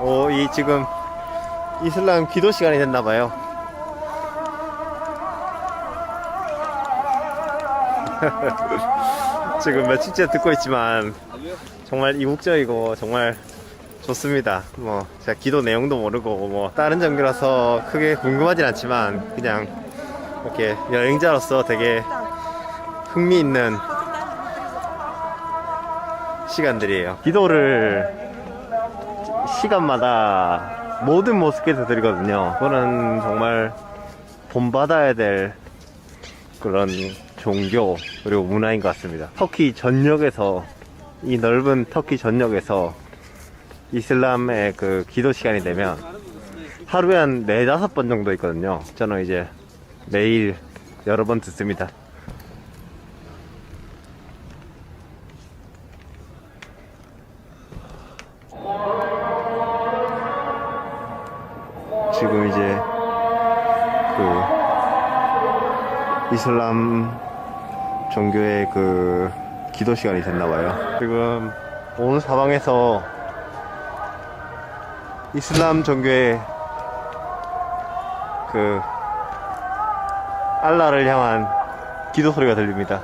오, 이 지금 이슬람 기도 시간이 됐나 봐요. 지금 며칠째 듣고 있지만 정말 이국적이고 정말 좋습니다. 뭐 제가 기도 내용도 모르고 뭐 다른 종교라서 크게 궁금하진 않지만 그냥 이렇게 여행자로서 되게 흥미 있는 시간들이에요. 기도를 시간마다 모든 모스크에서 드리거든요. 그거는 정말 본받아야 될 그런 종교 그리고 문화인 것 같습니다. 터키 전역에서 이 넓은 터키 전역에서 이슬람의 그 기도 시간이 되면 하루에 한 네다섯 번 정도 있거든요. 저는 이제 매일 여러 번 듣습니다. 지금 이제 그 이슬람 종교의 그 기도 시간이 됐나 봐요. 지금 온 사방에서 이슬람 종교의 그 알라를 향한 기도 소리가 들립니다.